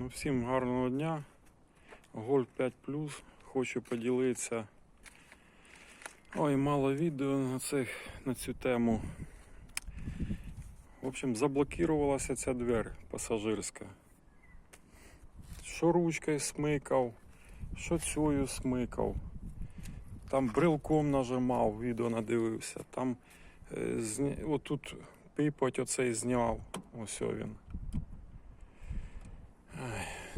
Ну, всім гарного дня. Гольф 5 Хочу поділитися. Ой, мало відео на, цих, на цю тему. В общем, заблокувалася ця двері пасажирська. Що ручкою смикав, що цю смикав. Там брелком нажимав, відео надивився. Там е, зня... отут пипоть оцей зняв. Ось він.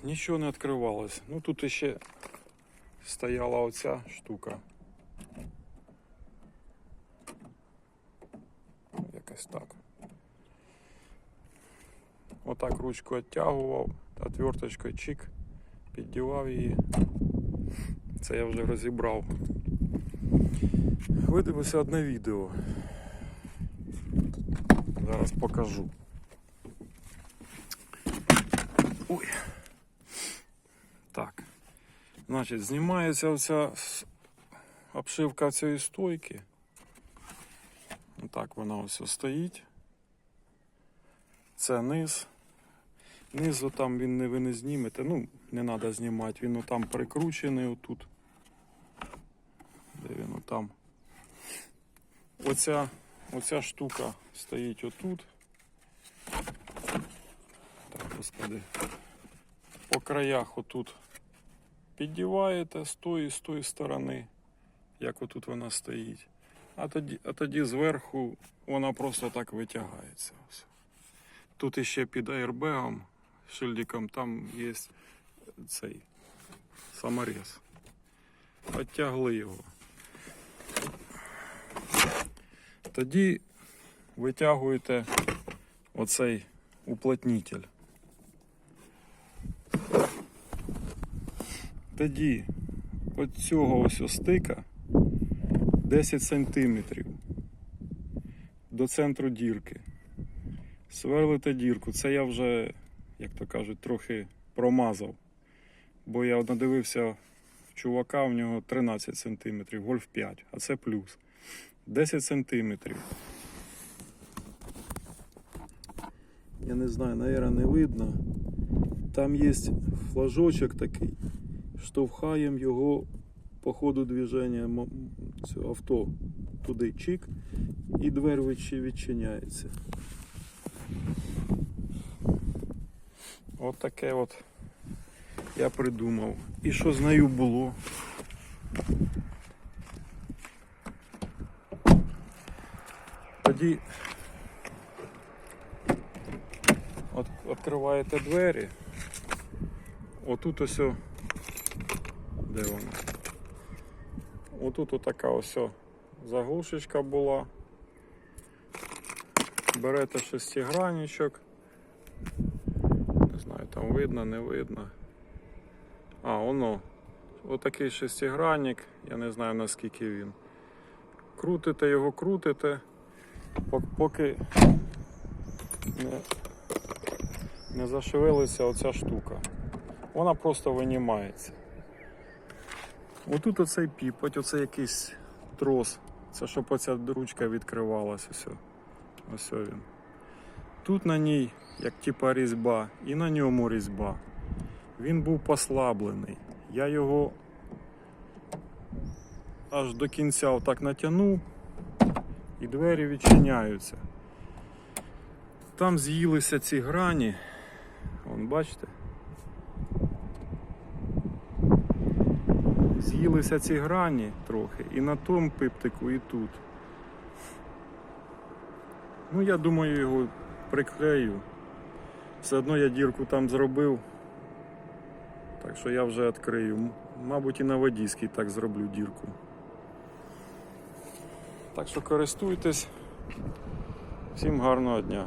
Нічого не відкривалось. Ну тут іще стояла оця штука. Якось так. Отак ручку відтягував, отверточкою чик, піддівав її. Це я вже розібрав. Видивився одне відео. Зараз покажу. Ой. Так. Значить, знімається оця обшивка цієї стойки. Отак вона ось стоїть. Це низ. Низу там він не ви не знімете. Ну, не треба знімати. Він отам прикручений отут. Де він отам? Оця, оця штука стоїть отут. Господи. По краях отут піддіваєте з тої, з тої сторони, як отут вона стоїть. А тоді, а тоді зверху вона просто так витягається. Тут іще під аербегом, шильдиком, там є цей саморез. Оттягли його. Тоді витягуєте оцей уплотнитель. Тоді від цього ось стика 10 сантиметрів до центру дірки. Сверлите дірку. Це я вже, як то кажуть, трохи промазав. Бо я надивився в чувака, в нього 13 сантиметрів, гольф 5, а це плюс. 10 сантиметрів. Я не знаю, наверное, не видно. Там є флажочок такий. Штовхаємо його по ходу движення цього авто туди чик, і двері відчиняється. От таке от я придумав. І що з нею було? Тоді от, відкриваєте двері. Отут ось, де вона? Отут отака ось заглушечка була. Берете шестигранничок. Не знаю, там видно, не видно. А, воно. Отакий шестигранник, я не знаю наскільки він. Крутите його, крутите, поки не, не зашевелиться оця штука. Вона просто винімається. Отут оцей піпоть, оце якийсь трос. Це щоб оця ручка відкривалась. Ось. Ось він. Тут на ній, як типа різьба, і на ньому різьба. Він був послаблений. Я його аж до кінця отак натягнув, і двері відчиняються. Там з'їлися ці грані. Вон, бачите? З'їлися ці грані трохи і на тому пиптику, і тут. Ну, я думаю, його приклею. Все одно я дірку там зробив. Так що я вже відкрию. Мабуть, і на водійській так зроблю дірку. Так що користуйтесь. Всім гарного дня.